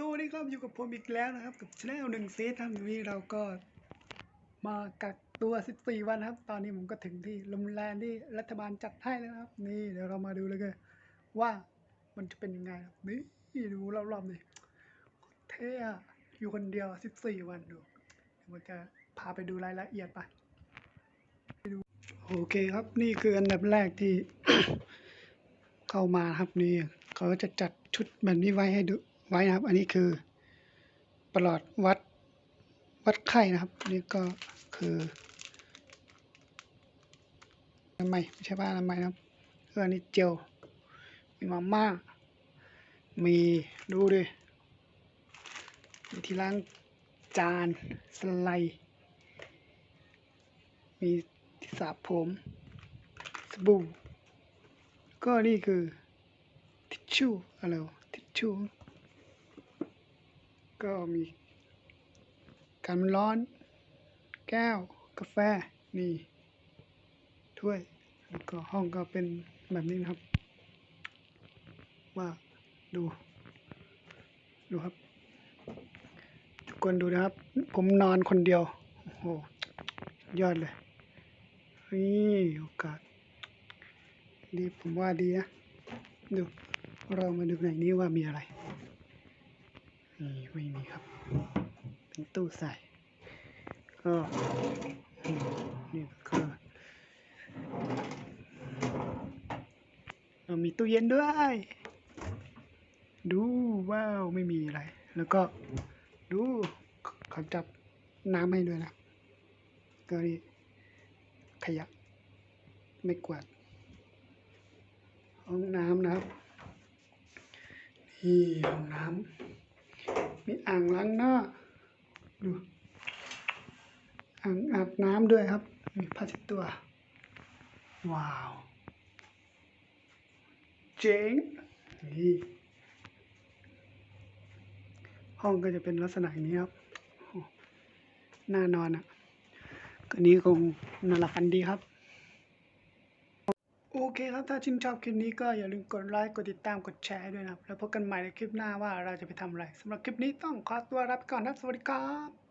สวัสดีครับอยู่กับผมอีกแล้วนะครับ กับช anel หนึ่งซีทำนี้เราก็มากักตัว 14 วันครับ ตอนนี้ผมก็ถึงที่โรงแรมที่รัฐบาลจัดให้แล้วครับ นี่เดี๋ยวเรามาดูเลยกันว่ามันจะเป็นยังไงครับนี่ดูรอบๆนี่เท่อะอยู่คนเดียว 14 วันดูเดี๋ยวมันจะพาไปดูรายละเอียดไปดูโอเคครับนี่คืออันดับแรกที่ เข้ามาครับนี่เขาจะจัดชุดแบบนี้ไว้ให้ดู ไว้นะครับ อันนี้คือประหลอดวัดวัดไข้นะครับ นี่ก็คืออนามัยไม่ใช่ผ้าอนามัยนะครับเอออันนี้เจลมีมาม่ามีดูดิมีที่ล้างจานสไลด์มีที่สระผมสบู่ก็นี่คือทิชชู่อะไรทิชชู่ ก็มีการมันร้อน แก้ว กาแฟ นี่ ถ้วย แล้วก็ห้องก็เป็นแบบนี้นะครับ ว่าดู ดูครับ ทุกคนดูนะครับ ผมนอนคนเดียว โอ้โห ยอดเลย นี่โอกาส ดี ผมว่าดีนะ ดู เรามาดูในนี้ว่ามีอะไร นี่ไม่มีครับ เป็นตู้ใส่ ก็นี่ก็เรามีตู้เย็นด้วย ดูว้าวไม่มีอะไร แล้วก็ดูเขาจับน้ำให้ด้วยนะก็นี่ขยะไม่กวาดห้องน้ำนะครับ นี่ห้องน้ำ มีอ่างล้างหน้าดูอ่างอาบน้ำด้วยครับมีผ้าเช็ดตัว ว้าว เจ๋งนี่ห้องก็จะเป็นลักษณะอย่างนี้ครับโอ้น่านอนอะก็นี้คงนอนหลับฝันดีครับ โอเคครับ ถ้าชื่นชอบคลิปนี้ก็อย่าลืมกดไลค์ กดติดตาม กดแชร์ด้วยนะครับ แล้วพบกันใหม่ในคลิปหน้าว่าเราจะไปทำอะไรสำหรับคลิปนี้ต้องขอตัวลาไปก่อนครับ สวัสดีครับ